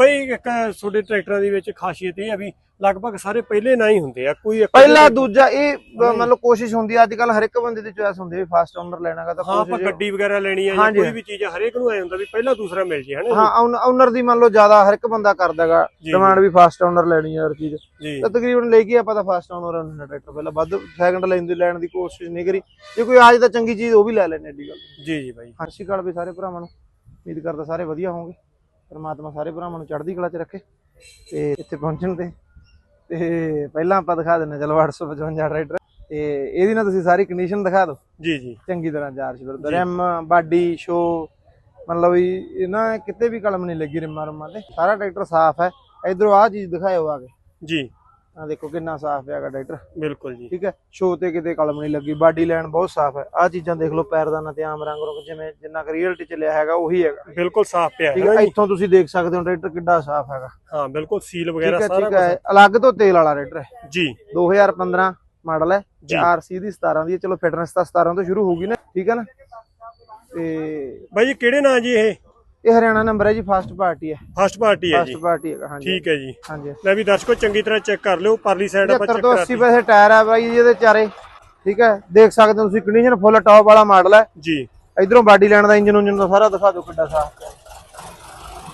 ਬਈ ਇੱਕ ਤੁਹਾਡੇ ਟਰੈਕਟਰਾਂ ਦੇ ਵਿੱਚ ਖਾਸੀਅਤ ਇਹ ਆ ਵੀ ਲਗਭਗ ਸਾਰੇ ਪਹਿਲੇ ਨਾ ਹੀ ਹੁੰਦੇ ਆ ਕੋਈ ਪਹਿਲਾ ਦੂਜਾ ਇਹ ਬ- ਮੰਨ ਲਓ ਕੋਸ਼ਿਸ਼ ਹੁੰਦੀ ਆ ਅੱਜ ਕੱਲ ਹਰ ਇੱਕ ਬੰਦੇ ਦੀ ਚੋਇਸ ਹੁੰਦੀ ਹੈ ਫਾਸਟ ਓਨਰ ਲੈਣਾਗਾ ਤਾਂ ਹਾਂ ਆਪਾਂ ਗੱਡੀ ਵਗੈਰਾ ਲੈਣੀ ਆ ਜਾਂ। ਕੋਈ ਵੀ ਚੀਜ਼ ਹਰੇਕ ਨੂੰ ਐ ਹੁੰਦਾ ਵੀ ਪਹਿਲਾ ਦੂਸਰਾ ਮਿਲ ਜੇ ਹਨਾ ਹਾਂ ਓਨਰ ਦੀ ਮੰਨ ਲਓ ਜ਼ਿਆਦਾ ਹਰ ਇੱਕ ਬੰਦਾ ਕਰਦਾਗਾ ਡਿਮਾਂਡ ਵੀ ਫਾਸਟ ਓਨਰ ਲੈਣੀ ਆ ਹਰ ਚੀਜ਼। ਤਾਂ ਤਕਰੀਬਨ ਲੈ ਕੇ ਆਪਾਂ ਤਾਂ ਫਾਸਟ ਓਨਰ ਨੇ ਟਰੈਕਟਰ ਪਹਿਲਾਂ ਵੱਧ ਸੈਕੰਡ ਲੈਣ ਦੀ ਲੈਣ ਦੀ ਕੋਸ਼ਿਸ਼ ਨਹੀਂ ਕਰੀ। ਜੇ ਕੋਈ ਆਜ ਤਾਂ ਚੰਗੀ ਚੀਜ਼ ਉਹ ਵੀ ਲੈ ਲੈਣੇ ਏਡੀ ਗੱਲ। ਜੀ ਜੀ ਬਾਈ। ਸ਼੍ਰੀ ਅਕਾਲ ਵੀ ਸਾਰੇ ਭਰਾਵਾਂ ਨੂੰ ਉਮੀਦ ਕਰਦਾ ਸਾਰੇ ਵਧੀਆ ਹੋਵੋਗੇ। ਪਰਮਾਤਮਾ ਸਾਰੇ ਭਰਾਵਾਂ ਨੂੰ ਚੜ੍ਹਦੀ ਕਲਾ 'ਚ ਰੱਖੇ ਤੇ ਇੱਥੇ ਪਹੁੰਚਣ ਤੇ। ਤੇ ਪਹਿਲਾਂ ਆਪਾਂ ਦਿਖਾ ਦਿੰਨੇ ਚਲੋ 855 ਟਰੈਕਟਰ ਤੇ ਇਹਦੀ ਨਾ ਤੁਸੀਂ ਸਾਰੀ ਕੰਡੀਸ਼ਨ ਦਿਖਾ ਦਿਓ। ਜੀ ਜੀ। ਚੰਗੀ ਤਰ੍ਹਾਂ ਚਾਰ ਸ਼ਬਦ ਰੈਮ ਬਾਡੀ ਸ਼ੋ ਮਤਲਬ ਇਹ ਨਾ ਕਿਤੇ ਵੀ ਕਲਮ ਨਹੀਂ ਲੱਗੀ ਰਿਮਾਂ ਰਮਾਂ ਤੇ। ਸਾਰਾ ਟਰੈਕਟਰ ਸਾਫ਼ ਹੈ। ਇਧਰੋਂ ਆਹ ਚੀਜ਼ ਦਿਖਾਇਓ ਆ ਕੇ। ਜੀ। ਆ ਦੇਖੋ ਕਿੰਨਾ ਸਾਫ਼ ਪਿਆਗਾ ਟਰੈਕਟਰ ਬਿਲਕੁਲ ਜੀ। ਠੀਕ ਹੈ? ਸ਼ੋ ਤੇ ਕਿਤੇ ਕਲਮ ਨਹੀਂ ਲੱਗੀ ਬਾਡੀ ਲਾਈਨ ਬਹੁਤ ਸਾਫ਼ ਹੈ। ਆਹ ਚੀਜ਼ਾਂ ਦੇਖ ਲਓ ਪੈਰਦਾਨਾ ਤੇ ਆਮ ਰੰਗ ਰੁੰਗ ਜਿਵੇਂ ਜਿੰਨਾ ਕੁ ਰੀਅਲਟੀ ਚੱਲਿਆ ਹੈਗਾ ਉਹੀ ਹੈਗਾ। ਬਿਲਕੁਲ ਸਾਫ਼ ਪਿਆ ਠੀਕ ਹੈ? ਇੱਥੋਂ ਤੁਸੀਂ ਦੇਖ ਸਕਦੇ ਹੋ ਟਰੈਕਟਰ ਕਿੱਡਾ ਸਾਫ਼ ਹੈਗਾ। ਹਾਂ ਬਿਲਕੁਲ ਸੀਲ ਵਗੈਰਾ ਸਾਰਾ ਠੀਕ ਹੈ। ਅਲੱਗ ਤੋਂ ਤੇਲ ਵਾਲਾ ਟਰੈਕਟਰ ਹੈ। ਜੀ। 2015 ਮਾਡਲ ਹੈ। ਆਰਸੀ ਦੀ 17 ਦੀ ਚਲੋ ਫਿਟਨੈਸ ਤਾਂ 17 ਤੋਂ ਸ਼ੁਰੂ ਹੋਊਗੀ ਨਾ। ਠੀਕ ਹੈ ਨਾ? ਤੇ ਬਾਈ ਜੀ ਕਿਹੜੇ ਨਾਂ ਜੀ ਇਹ? ਇਹ ਹਰਿਆਣਾ ਨੰਬਰ ਹੈ ਜੀ ਫਸਟ ਪਾਰਟੀ ਹੈ। ਫਸਟ ਪਾਰਟੀ ਹੈ ਜੀ। ਫਸਟ ਪਾਰਟੀ ਹੈਗਾ ਹਾਂਜੀ। ਠੀਕ ਹੈ ਜੀ। ਹਾਂਜੀ। ਲੈ ਵੀ ਦਰਸ਼ਕੋ ਚੰਗੀ ਤਰ੍ਹਾਂ ਚੈੱਕ ਕਰ ਲਿਓ ਪਰਲੀ ਸਾਈਡ ਆਪਾਂ 75 ਚੈੱਕ ਤੋਂ ਕਰਾਤੀ। 80 ਪੈਸੇ ਟਾਇਰ ਹੈ ਬਾਈ ਇਹਦੇ ਚਾਰੇ। ਠੀਕ ਹੈ ਦੇਖ ਸਕਦੇ ਹੋ ਤੁਸੀਂ ਕੰਡੀਸ਼ਨ ਫੁੱਲ ਟੌਪ ਵਾਲਾ ਮਾਡਲ ਹੈ। ਜੀ। ਇਧਰੋਂ ਬਾਡੀ ਲੈਣ ਦਾ ਇੰਜਨ ਉਂਜਨ ਦਾ ਸਾਰਾ ਦਿਖਾ ਦਿਓ ਕਿੱਡਾ ਸਾਫ਼ ਹੈ।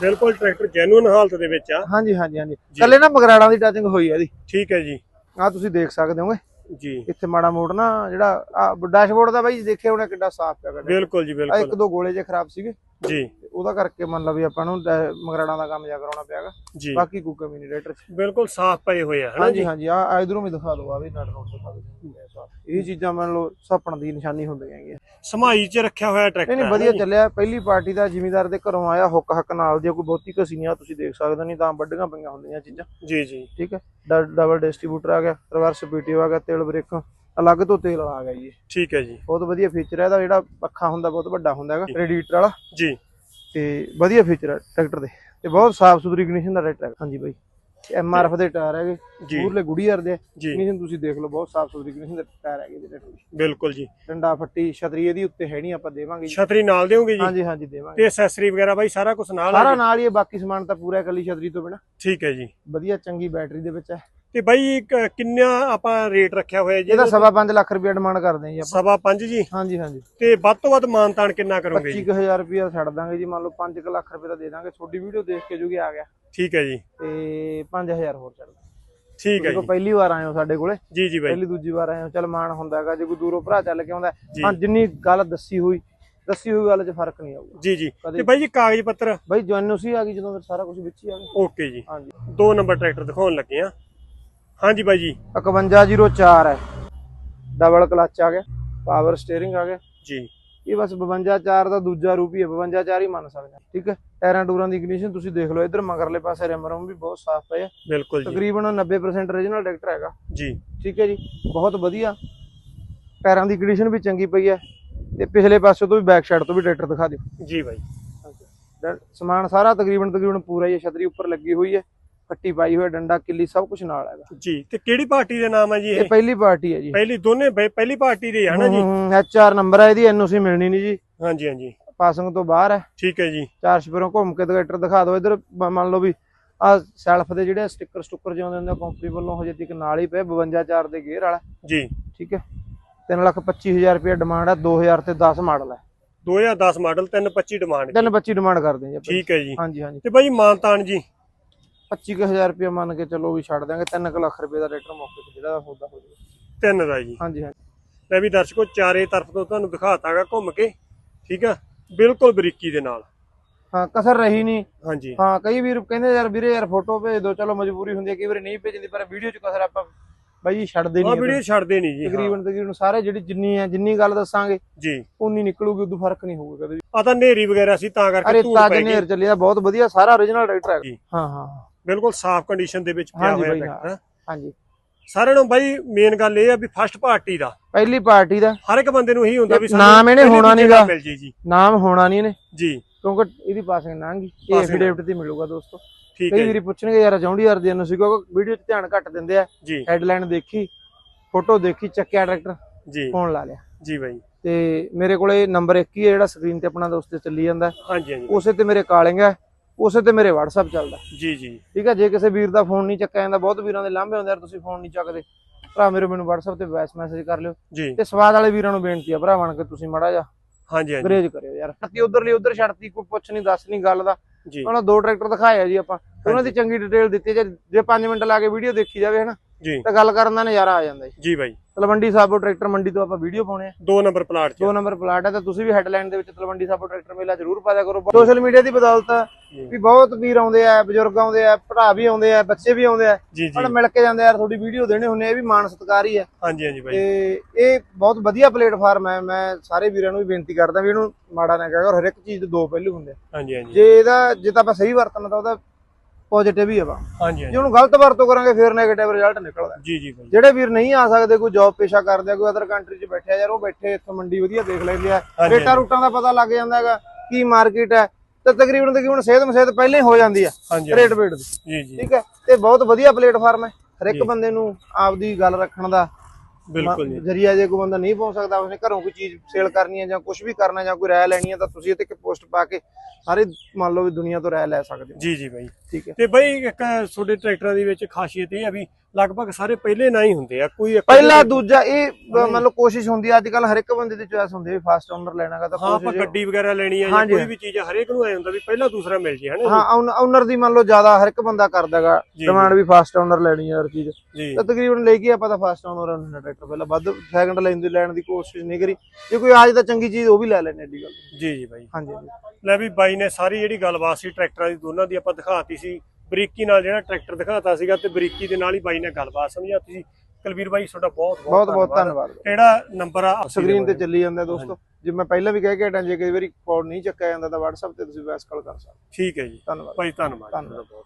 ਬਿਲਕੁਲ ਟਰੈਕਟਰ ਜੈਨੂਇਨ ਹਾਲਤ ਦੇ ਵਿੱਚ ਆ। ਹਾਂਜੀ ਹਾਂਜੀ ਹਾਂਜੀ। ਕੱਲੇ ਨਾ ਮਗਰਾੜਾਂ ਦੀ ਟੱਚਿੰਗ ਹੋਈ ਹੈ ਇਹਦੀ ਠੀਕ ਹੈ ਜੀ। ਆ ਤੁਸੀਂ ਦੇਖ ਸਕਦੇ ਹੋਗੇ। ਜੀ। ਇੱਥੇ ਮਾੜਾ ਮੋੜ ਨਾ ਜਿਹੜਾ ਆ ਡੈਸ਼ਬੋਰਡ ਦਾ ਬਾਈ ਦੇਖਿਆ ਹੋਣਾ ਕਿੱਡਾ ਸਾਫ਼ ਪਿਆ ਗੱਡਾ ਬਿਲਕੁਲ ਜੀ ਬਿਲਕੁਲ ਇੱਕ ਦੋ ਗੋਲੇ ਜੇ ਖਰਾਬ ਸੀਗੇ। ਜੀ। ਉਹਦਾ ਕਰਕੇ ਮੰਨ ਲਓ ਵੀ ਆਪਾਂ ਨੂੰ ਮਗਰਾੜਾਂ ਦਾ ਕੰਮ ਜਾ ਕਰਾਉਣਾ ਪਿਆਗਾ। ਜੀ। ਬਾਕੀ ਕੋਈ ਕਮੀ ਨਹੀਂ ਰੇਟਰ ਬਿਲਕੁਲ ਸਾਫ਼ ਪਏ ਹੋਏ ਆ ਹਾਂਜੀ ਹਾਂਜੀ ਆ ਇਧਰੋਂ ਵੀ ਦਿਖਾ ਦਿਓ ਆ ਵੀ ਨਟ ਨੋਟ ਦਿਖਾ ਦਿਓ। ਇਹ ਚੀਜ਼ਾਂ ਮੰਨ ਲਓ ਸਪਣ ਦੀ ਨਿਸ਼ਾਨੀ ਹੁੰਦੀਆਂ ਹੈਗੀਆਂ। ਸਮਾਈ 'ਚ ਰੱਖਿਆ ਹੋਇਆ ਟਰੈਕਟਰ ਨਹੀਂ ਨਹੀਂ ਵਧੀਆ ਚੱਲਿਆ। ਪਹਿਲੀ ਪਾਰਟੀ ਦਾ ਜ਼ਿਮੀਦਾਰ ਦੇ ਘਰੋਂ ਆਇਆ ਹੁੱਕ ਹੱਕ ਨਾਲ ਜੇ ਕੋਈ ਬਹੁਤੀ ਨਹੀਂ ਆ ਤੁਸੀਂ ਦੇਖ ਸਕਦੇ ਨਹੀਂ ਤਾਂ ਵੱਡੀਆਂ ਪਈਆਂ ਹੁੰਦੀਆਂ ਚੀਜ਼ਾਂ। ਜੀ ਜੀ। ਠੀਕ ਹੈ? ਡਬਲ ਡਿਸਟ੍ਰੀਬਿਊਟਰ ਆ ਗਿਆ ਰਿਵਰਸ ਪੀਟੀਓ ਆ ਗਿਆ ਤੇਲ ਬ੍ਰੇਕ ਅਲੱਗ ਤੋਂ ਤੇਲ ਆ ਗਿਆ ਜੀ। ਠੀਕ ਹੈ ਜੀ। ਬਹੁਤ ਵਧੀਆ ਫੀਚਰ ਹੈ ਇਹਦਾ ਜਿਹੜਾ ਪੱਖਾ ਹੁੰਦਾ ਬਹੁਤ ਵੱਡਾ ਹੁੰਦਾ ਹੈਗਾ ਰੇਡੀਏਟਰ ਵਾਲਾ। ਜੀ। ਤੇ ਵਧੀਆ ਫੀਚਰ ਹੈ ਟਰੈਕਟਰ ਦੇ। ਤੇ ਬਹੁਤ ਸਾਫ਼ ਸੁਥਰੀ ਕੰਡੀਸ਼ਨ ਦਾ ਟਰੈਕਟਰ ਹਾਂਜੀ ਬਾਈ। ਐਮਆਰਐਫ ਦੇ ਟਾਇਰ ਹੈਗੇ ਜੀ। ਪੂਰਲੇ ਗੁੜੀਅਰ ਦੇ। ਜੀ। ਕੰਡੀਸ਼ਨ ਤੁਸੀਂ ਦੇਖ ਲਓ ਬਹੁਤ ਸਾਫ਼ ਸੁਥਰੀ ਕੰਡੀਸ਼ਨ ਦੇ ਟਾਇਰ ਹੈਗੇ ਜਿਹੜੇ। ਬਿਲਕੁਲ ਜੀ। ਡੰਡਾ ਫੱਟੀ ਛਤਰੀ ਇਹਦੀ ਉੱਤੇ ਹੈ ਨਹੀਂ ਆਪਾਂ ਦੇਵਾਂਗੇ ਜੀ। ਛਤਰੀ ਨਾਲ ਦਿਓਗੇ ਜੀ? ਹਾਂਜੀ ਹਾਂਜੀ ਦੇਵਾਂਗੇ। ਤੇ ਐਕਸੈਸਰੀ ਵਗੈਰਾ ਬਾਈ ਸਾਰਾ ਕੁਝ ਨਾਲ ਸਾਰਾ? ਨਾਲ ਹੀ ਹੈ, ਬਾਕੀ ਸਮਾਨ ਤਾਂ ਪੂਰਾ ਇਕੱਲੀ ਛਤਰੀ ਤੋਂ ਬਿਨਾ। ਠੀਕ ਹੈ ਜੀ। ਵਧੀਆ ਚੰਗੀ ਬੈਟਰੀ ਦੇ ਵਿੱਚ ਹੈ। ਤੇ ਬਾਈ ਕਿੰਨਾ ਆਪਾਂ ਰੇਟ ਰੱਖਿਆ ਹੋਇਆ ਜੀ? ਇਹਦਾ ਸਵਾ ਪੰਜ ਲੱਖ ਰੁਪਏ ਡਿਮਾਂਡ ਕਰਦੇ ਹਾਂ ਜੀ ਆਪਾਂ। ਸਵਾ ਪੰਜ ਜੀ? ਹਾਂਜੀ ਹਾਂਜੀ। ਤੇ ਵੱਧ ਤੋਂ ਵੱਧ ਮਾਨਤਾਨ ਕਿੰਨਾ ਕਰੋਗੇ ਜੀ? 25000 ਰੁਪਏ ਛੱਡ ਦਾਂਗੇ ਜੀ ਮੰਨ ਲਓ 5 ਲੱਖ ਰੁਪਏ ਦਾ ਦੇ ਦਾਂਗੇ। ਤੁਹਾਡੀ ਵੀਡੀਓ ਦੇਖ ਕੇ ਜੋ ਕਿ ਆ ਗਿਆ। ਠੀਕ ਹੈ ਜੀ। ਤੇ 5000 ਹੋਰ ਦਾਂਗੇ ਠੀਕ ਹੈ ਜੀ। ਪਹਿਲੀ ਵਾਰ ਆਏ ਹੋ ਸਾਡੇ ਕੋਲੇ? ਜੀ ਜੀ ਬਾਈ। ਪਹਿਲੀ ਦੂਜੀ ਵਾਰ ਆਏ ਹੋ। ਚਲ ਮਾਣ ਹੁੰਦਾ ਹੈਗਾ। ਜੇ ਕੋਈ ਦੂਰੋਂ ਭਰਾ ਚੱਲ ਕੇ ਆਉਂਦਾ। ਹਾਂ ਜਿੰਨੀ ਗੱਲ ਦੱਸੀ ਹੋਈ ਦੱਸੀ ਹੋਈ ਗੱਲ 'ਚ ਫ਼ਰਕ ਨਹੀਂ ਆਊਗਾ। ਜੀ ਜੀ। ਤੇ ਬਾਈ ਜੀ ਕਾਗਜ਼ ਪੱਤਰ? ਬਾਈ ਜਨੋਸੀ ਆ ਗਈ ਜਦੋਂ ਫਿਰ ਸਾਰਾ ਕੁਝ ਵਿੱਚ ਹੀ ਆ ਗਿਆ। ਓਕੇ ਜੀ। ਹਾਂਜੀ। ਦੋ ਨੰਬਰ ਟਰੈਕਟਰ ਦਿਖਾਉਣ ਲੱਗੇ ਆ ਹਾਂਜੀ ਬਾਈ ਜੀ। 5104 ਹੈ। ਡਬਲ ਕਲਚ ਆ ਗਿਆ। ਪਾਵਰ ਸਟੀਅਰਿੰਗ ਆ ਗਿਆ। ਜੀ। ਇਹ ਬਸ 524 ਦਾ ਦੂਜਾ ਰੂਪ ਹੀ ਹੈ 524 ਹੀ ਮੰਨ ਸਕਦੇ ਠੀਕ ਹੈ? ਟਾਇਰਾਂ ਟੂਰਾਂ ਦੀ ਕੰਡੀਸ਼ਨ ਤੁਸੀਂ ਦੇਖ ਲਓ ਇਧਰ ਮਗਰਲੇ ਪਾਸੇ ਰਿਮ ਰਮ ਵੀ ਬਹੁਤ ਸਾਫ਼ ਪਏ ਆ ਬਿਲਕੁਲ ਜੀ। ਤਕਰੀਬਨ 90% origignal ਟਰੈਕਟਰ ਹੈਗਾ। ਜੀ। ਠੀਕ ਹੈ ਜੀ? ਬਹੁਤ ਵਧੀਆ। ਟਾਇਰਾਂ ਦੀ ਕੰਡੀਸ਼ਨ ਵੀ ਚੰਗੀ ਪਈ ਹੈ। ਤੇ ਪਿਛਲੇ ਪਾਸੇ ਤੋਂ ਵੀ ਬੈਕ ਸਾਈਡ ਤੋਂ ਵੀ ਟਰੈਕਟਰ ਦਿਖਾ ਦਿਓ। ਜੀ ਬਾਈ। ਸਮਾਨ ਸਾਰਾ ਤਕਰੀਬਨ ਤਕਰੀਬਨ ਪੂਰਾ ਹੈ ਛਤਰੀ ਉੱਪਰ ਲੱਗੀ ਹੋਈ ਹੈ। ਫੱਟੀ ਪਾਈ ਹੋਈ ਹੈ, ਡੰਡਾ ਕਿੱਲੀ ਸਭ ਕੁਝ ਨਾਲ ਹੈਗਾ। ਜੀ ਤੇ ਕਿਹੜੀ ਪਾਰਟੀ ਦੇ ਨਾਮ ਹੈ ਜੀ ਇਹ? ਇਹ ਪਹਿਲੀ ਪਾਰਟੀ ਹੈ ਜੀ। ਪਹਿਲੀ ਦੋਨੇ ਬਈ- ਪਹਿਲੀ ਪਾਰਟੀ ਦੇ ਹੈ ਨਾ ਜੀ? ਐਚ ਆਰ ਨੰਬਰ ਹੈ ਇਹਦੀ ਐਨਓਸੀ ਮਿਲਣੀ ਨਹੀਂ ਜੀ। ਹਾਂਜੀ ਹਾਂਜੀ। ਪਾਸਿੰਗ ਤੋਂ ਬਾਹਰ ਹੈ। ਠੀਕ ਹੈ ਜੀ। ਚਾਰ ਸਪਰੋਂ ਘੁੰਮ ਕੇ ਟਰੈਕਟਰ ਦਿਖਾ ਦਿਓ। ਇਧਰ ਮੰਨ ਲਓ ਵੀ ਆ ਸੈਲਫ ਦੇ ਜਿਹੜੇ ਸਟicker ਸਟੁੱਕਰ ਜਿਉਂਦੇ ਹੁੰਦੇ ਕੰਪਨੀ ਵੱਲੋਂ ਹਜੇ ਤੱਕ ਨਾਲ ਹੀ ਪਏ 52 ਚਾਰ ਦੇ ਗੇਅਰ ਵਾਲਾ। ਜੀ। ਠੀਕ ਹੈ। 325000 ਰੁਪਏ ਡਿਮਾਂਡ ਹੈ 2000 ਤੇ 10 ਮਾਡਲ ਹੈ। 2010 ਮਾਡਲ 325 ਡਿਮਾਂਡ 325 ਡਿਮਾਂਡ ਕਰਦੇ ਜੀ ਆਪਾਂ ਠੀਕ ਹੈ ਜੀ। ਹਾਂਜੀ ਹਾਂਜੀ। ਤੇ ਬਾਈ ਮਾਨਤਾਨ ਜੀ 25000 ਰੁਪਏ ਮੰਨ ਕੇ ਚਲੋ ਵੀ ਛੱਡ ਦਾਂਗੇ 3 ਲੱਖ ਰੁਪਏ ਦਾ ਟਰੈਕਟਰ ਮੌਕੇ ਤੇ ਜਿਹੜਾ ਹੁੰਦਾ ਹੋ ਜਾਵੇ ਤਿੰਨ ਦਾ ਜੀ। ਹਾਂਜੀ ਹਾਂਜੀ। ਲੈ ਵੀ ਦਰਸ਼ਕੋ ਚਾਰੇ ਤਰਫ ਤੋਂ ਤੁਹਾਨੂੰ ਦਿਖਾਤਾਗਾ ਘੁੰਮ ਕੇ ਠੀਕ ਆ? ਬਿਲਕੁਲ ਬਰੀਕੀ ਦੇ ਨਾਲ। ਹਾਂ ਕਸਰ ਰਹੀ ਨਹੀਂ। ਹਾਂਜੀ। ਹਾਂ ਕਈ ਵੀਰ ਕਹਿੰਦੇ ਯਾਰ ਵੀਰੇ ਯਾਰ ਫੋਟੋ ਭੇਜ ਦਿਓ ਚਲੋ ਮਜਬੂਰੀ ਹੁੰਦੀ ਹੈ ਕਈ ਵਾਰੀ ਨਹੀਂ ਭੇਜਦੀ ਪਰ ਵੀਡੀਓ 'ਚ ਕਸਰ ਆਪਾਂ ਬਾਈ ਜੀ ਛੱਡਦੇ ਆ ਨਹੀਂ ਵੀਡੀਓ ਛੱਡਦੇ ਨਹੀਂ ਜੀ। ਤਕਰੀਬਨ ਤਕਰੀਬਨ ਸਾਰੇ ਜਿਹੜੀ ਜਿੰਨੀ ਹੈ ਜਿੰਨੀ ਗੱਲ ਦੱਸਾਂਗੇ ਜੀ। ਉਨੀ ਨਿਕਲੂਗੀ ਉਦੋਂ ਫ਼ਰਕ ਨਹੀਂ ਹੋਊਗਾ ਕਦੇ ਵੀ। ਆ ਤਾਂ ਨੇਰੀ ਵਗੈਰਾ ਸੀ ਤਾਂ ਕਰਕੇ ਅਰੇ ਤਾਜ ਨੇਰ ਚੱਲਿਆ ਬਹੁਤ ਵਧੀਆ ਸਾਰਾ origignal ਟਰੈਕਟਰ ਹੈ। ਜੀ। ਹਾਂ ਹਾਂ। ਬਿਲਕੁਲ ਸਾਫ਼ ਕੰਡੀਸ਼ਨ ਦੇ ਵਿੱਚ ਪਿਆ ਹੋਇਆ ਟਰੈਕਟਰ ਹਾਂਜੀ। ਸਾਰਿਆਂ ਨੂੰ ਬਾਈ ਮੇਨ ਗੱਲ ਇਹ ਆ ਵੀ ਫਸਟ ਪਾਰਟੀ ਦਾ। ਪਹਿਲੀ ਪਾਰਟੀ ਦਾ। ਹਰ ਇੱਕ ਬੰਦੇ ਨੂੰ ਇਹੀ ਹੁੰਦਾ ਵੀ ਨਾਮ ਇਹਨੇ ਹੋਣਾ ਜੀ। ਨਾਮ ਹੋਣਾ ਨਹੀਂ ਇਹਨੇ। ਜੀ। ਕਿਉਂਕਿ ਇਹਦੀ ਪਾਸਿੰਗ ਨਾਂਗੀ ਇਹ ਐਫੀਡੇਵਿਟ ਤੇ ਮਿਲੂਗਾ ਦੋਸਤੋ। ਠੀਕ ਕਈ ਹੈ ਵੀਰੀ ਪੁੱਛਣਗੇ ਯਾਰ ਜੌਂਡੀਆਰ ਦੀ ਐਨਓਸੀ ਕਿਉਂਕਿ ਵੀਡੀਓ 'ਚ ਧਿਆਨ ਘੱਟ ਦਿੰਦੇ ਆ। ਹੈਡਲਾਈਨ ਦੇਖੀ ਫੋਟੋ ਦੇਖੀ ਚੱਕਿਆ ਟਰੈਕਟਰ ਜੀ। ਫੋਨ ਲਾ ਲਿਆ। ਜੀ ਬਾਈ। ਤੇ ਮੇਰੇ ਕੋਲੇ ਨੰਬਰ ਇੱਕ ਹੀ ਹੈ ਜਿਹੜਾ ਸਕਰੀਨ ਤੇ ਆਪਣਾ ਦੋਸਤ ਚੱਲੀ ਜਾਂਦਾ। ਹਾਂਜੀ ਹਾਂਜੀ। ਉਸੇ ਤੇ ਮੇਰੇ ਕਾਲਿੰਗ ਹੈ ਉਸੇ ਤੇ ਮੇਰੇ WhatsApp ਚੱਲਦਾ। ਜੀ ਜੀ। ਠੀਕ ਹੈ ਜੇ ਕਿਸੇ ਵੀਰ ਦਾ ਫੋਨ ਨਹੀਂ ਚੱਕਿਆ ਜਾਂਦਾ ਬਹੁਤ ਵੀਰਾਂ ਦੇ ਲਾਂਭੇ ਹੁੰਦੇ ਯਾਰ ਤੁਸੀਂ ਫੋਨ ਨਹੀਂ ਚੱਕਦੇ। ਭਰਾ ਮੇਰੇ ਮੈਨੂੰ WhatsApp ਤੇ ਵੌਇਸ ਮੈਸੇਜ ਕਰ ਲਿਓ। ਤੇ ਸਵਾਦ ਵਾਲੇ ਵੀਰਾਂ ਨੂੰ ਬੇਨਤੀ ਆ ਭਰਾ ਬਣ ਕੇ ਤੁਸੀਂ ਮੜਾ ਜਾ ਹਾਂਜੀ ਹਾਂਜੀ। ਗਰੇਜ ਕਰਿਓ ਯਾਰ। ਕਿ ਉਧਰ ਲਈ ਉਧਰ ਛੱਡਤੀ ਕੋਈ ਪੁੱਛ ਨਹੀਂ ਦੱਸ ਨਹੀਂ ਗੱਲ ਦਾ। ਉਹਨਾਂ ਦੋ ਟਰੈਕਟਰ ਦਿਖਾਏ ਆ ਜੀ ਆਪਾਂ। ਉਹਨਾਂ ਦੀ ਚੰਗੀ ਡਿਟੇਲ ਦਿੱਤੀ ਜੇ ਜੇ 5 ਮਿੰਟ ਲਾ ਕੇ ਵੀਡੀਓ ਦੇਖੀ ਜਾਵੇ ਹਨਾ? ਤਾਂ ਗੱਲ ਕਰਨ ਦਾ ਨਜ਼ਾਰਾ ਆ ਜਾਂਦਾ ਜੀ। ਜੀ ਬਾਈ। ਤਲਵੰਡੀ ਸਾਬੋ ਟਰੈਕਟਰ ਮੰਡੀ ਤੋਂ ਆਪਾਂ ਵੀਡੀਓ ਪਾਉਣੇ ਆ। ਦੋ ਨੰਬਰ ਪਲਾਟ 'ਚ ਦੋ ਨੰਬਰ ਪਲਾਟ ਹੈ ਤਾਂ ਤੁਸੀਂ ਵੀ ਹੈਡਲਾਈਨ ਦੇ ਵਿੱਚ ਤਲਵੰਡੀ ਸਾਬੋ ਟਰੈਕਟਰ ਮੇਲਾ ਜ਼ਰੂਰ ਪਾ ਦਿਆ ਕਰੋ। ਸੋਸ਼ਲ ਮੀਡੀਆ ਦੀ ਬਦੌਲਤ ਵੀ ਬਹੁਤ ਵੀਰ ਆਉਂਦੇ ਆ ਬਜ਼ੁਰਗ ਆਉਂਦੇ ਆ ਭਰਾ ਵੀ ਆਉਂਦੇ ਆ ਬੱਚੇ ਵੀ ਆਉਂਦੇ ਆ। ਹੁਣ ਮਿਲ ਕੇ ਜਾਂਦੇ ਆ ਯਾਰ ਤੁਹਾਡੀ ਵੀਡੀਓ ਦੇਣੇ ਹੁੰਨੇ ਇਹ ਵੀ ਮਾਣ ਸਤਿਕਾਰ ਹੀ ਆ। ਹਾਂਜੀ ਹਾਂਜੀ ਬਾਈ ਤੇ ਇਹ ਬਹੁਤ ਵਧੀਆ ਪਲੇਟਫਾਰਮ ਹੈ ਮੈਂ ਸਾਰੇ ਵੀਰਾਂ ਨੂੰ ਵੀ ਬੇਨਤੀ ਕਰਦਾ ਵੀ ਇਹਨੂੰ ਮਾੜਾ ਨਾ ਕਹਿਆ ਹਰ ਇੱਕ ਚੀਜ਼ ਦੇ ਦੋ ਪਹਿਲੂ ਹੁੰਦੇ ਆ। ਹਾਂਜੀ ਹਾਂਜੀ। ਜੇ ਇਹਦਾ ਜੇ ਤਾਂ ਆਪਾਂ ਸਹੀ ਵਰਤਣਾ ਤਾਂ ਉਹਦਾ ਪੋਜ਼ਿਟਿਵ ਹੀ ਆ ਵਾ ਹਾਂਜੀ ਜੇ ਉਹਨੂੰ ਗਲਤ ਵਰਤੋਂ ਕਰਾਂਗੇ ਫਿਰ ਨੈਗੇਟਿਵ ਰਿਜ਼ਲਟ ਨਿਕਲਦਾ। ਜੀ ਜੀ ਬਾਈ ਜਿਹੜੇ ਵੀਰ ਨਹੀਂ ਆ ਸਕਦੇ ਕੋਈ ਜੌਬ ਪੇਸ਼ਾ ਕਰਦੇ ਆ ਕੋਈ ਅਦਰ ਕੰਟਰੀ 'ਚ ਬੈਠਿਆ ਯਾਰ ਉਹ ਬੈਠੇ ਇੱਥੋਂ ਮੰਡੀ ਵਧੀਆ ਦੇਖ ਲੈਂਦੇ ਆ। ਰੇਟਾਂ ਰੂਟਾਂ ਦਾ ਪਤਾ ਲੱਗ ਜਾਂਦਾ ਹੈਗਾ ਕੀ ਮਾਰਕੀਟ ਹੈ ਤੇ ਤਕਰੀਬਨ ਤਕਰੀਬਨ ਸਿਹਤ ਮਸੇਤ ਪਹਿਲਾਂ ਹੀ ਹੋ ਜਾਂਦੀ ਆ ਰੇਟ ਵੇਟ ਦੀ। ਜੀ ਜੀ। ਠੀਕ ਹੈ? ਤੇ ਬਹੁਤ ਵਧੀਆ ਪਲੇਟਫਾਰਮ ਹੈ। ਹਰ ਇੱਕ ਬੰਦੇ ਨੂੰ ਆਪਦੀ ਗੱਲ ਰੱਖਣ ਦਾ ਬਿਲਕੁਲ ਜੀ। ਜਰੀਆ ਜੇ ਕੋਈ ਬੰਦਾ ਨਹੀਂ ਪਹੁੰਚ ਸਕਦਾ ਉਸਨੇ ਘਰੋਂ ਕੋਈ ਚੀਜ਼ ਸੇਲ ਕਰਨੀ ਹੈ ਜਾਂ ਕੁਝ ਵੀ ਕਰਨਾ ਜਾਂ ਕੋਈ ਰਾਇ ਲੈਣੀ ਹੈ ਤਾਂ ਤੁਸੀਂ ਤੇ ਇੱਕ ਪੋਸਟ ਪਾ ਕੇ ਸਾਰੇ ਮੰਨ ਲਓ ਵੀ ਦੁਨੀਆ ਤੋਂ ਰਾਇ ਲੈ ਸਕਦੇ ਹੋ। ਜੀ ਜੀ ਬਾਈ। ਠੀਕ ਹੈ। ਤੇ ਬਾਈ ਇੱਕ ਤੁਹਾਡੇ ਟਰੈਕਟਰਾਂ ਦੇ ਵਿੱਚ ਖਾਸੀਅਤ ਇਹ ਆ ਵੀ ਲਗਭਗ ਸਾਰੇ ਪਹਿਲੇ ਨਾ ਹੀ ਹੁੰਦੇ ਆ ਕੋਈ ਪਹਿਲਾ ਦੂਜਾ ਇਹ ਬ- ਮੰਨ ਲਓ ਕੋਸ਼ਿਸ਼ ਹੁੰਦੀ ਹੈ ਅੱਜ ਕੱਲ ਹਰ ਇੱਕ ਬੰਦੇ ਦੀ ਚੋਇਸ ਹੁੰਦੀ ਹੈ ਫਾਸਟ ਓਨਰ ਲੈਣਾਗਾ ਤਾਂ ਆਪਾਂ ਗੱਡੀ ਵਗੈਰਾ ਲੈਣੀ ਆ ਜਾਂ। ਕੋਈ ਵੀ ਚੀਜ਼ ਆ ਹਰੇਕ ਨੂੰ ਐ ਹੁੰਦਾ ਵੀ ਪਹਿਲਾ ਦੂਸਰਾ ਮਿਲ ਜੇ ਹਨਾ ਹਾਂ ਓਨਰ ਦੀ ਮੰਨ ਲਓ ਜ਼ਿਆਦਾ ਹਰ ਇੱਕ ਬੰਦਾ ਕਰਦਾਗਾ। ਡਿਮਾਂਡ ਵੀ ਫਾਸਟ ਓਨਰ ਲੈਣੀ ਹੈ ਹਰ ਚੀਜ਼। ਤਾਂ ਤਕਰੀਬਨ ਲੈ ਕੇ ਆਪਾਂ ਤਾਂ ਫਾਸਟ ਓਨਰ ਨੇ ਟਰੈਕਟਰ ਪਹਿਲਾਂ ਵੱਧ ਸੈਕੰਡ ਲੈਣ ਦੀ ਲੈਣ ਦੀ ਕੋਸ਼ਿਸ਼ ਨਹੀਂ ਕਰੀ। ਜੇ ਕੋਈ ਆਜ ਤਾਂ ਚੰਗੀ ਚੀਜ਼ ਉਹ ਵੀ ਲੈ ਲੈਣੇ ਏਡੀ ਗੱਲ। ਜੀ ਜੀ ਬਾਈ। ਹਾਂਜੀ ਲੈ ਵੀ ਬਾਈ ਨੇ ਸਾਰੀ ਜਿਹੜੀ ਗੱਲਬਾਤ ਸੀ ਟਰੈਕਟਰਾਂ ਦੀ ਦੋਨਾਂ ਦੀ ਆਪਾਂ ਦਿਖਾਤੀ ਸੀ ਬਰੀਕੀ ਨਾਲ ਜਿਹੜਾ ਟਰੈਕਟਰ ਦਿਖਾਤਾ ਸੀਗਾ ਤੇ ਬਰੀਕੀ ਦੇ ਨਾਲ ਹੀ ਬਾਈ ਨੇ ਗੱਲਬਾਤ ਸਮਝਾਤੀ ਸੀ ਕੁਲਵੀਰ ਬਾਈ ਤੁਹਾਡਾ ਬਹੁਤ ਬਹੁਤ ਬਹੁਤ ਧੰਨਵਾਦ। ਕਿਹੜਾ ਨੰਬਰ ਆ? ਸਕਰੀਨ ਤੇ ਚੱਲੀ ਜਾਂਦਾ ਦੋਸਤੋ। ਜੇ ਮੈਂ ਪਹਿਲਾਂ ਵੀ ਕਹਿ ਕੇ ਹਟਾਂ ਜੇ ਕਈ ਵਾਰੀ ਕਾਲ ਨਹੀਂ ਚੱਕਿਆ ਜਾਂਦਾ ਤਾਂ WhatsApp ਤੇ ਤੁਸੀਂ ਵੈਸ ਕਾਲ ਕਰ ਸਕਦੇ। ਠੀਕ ਹੈ ਜੀ। ਧੰਨਵਾਦ। ਭਾਈ ਧੰਨਵਾਦ। ਧੰਨਵਾਦ।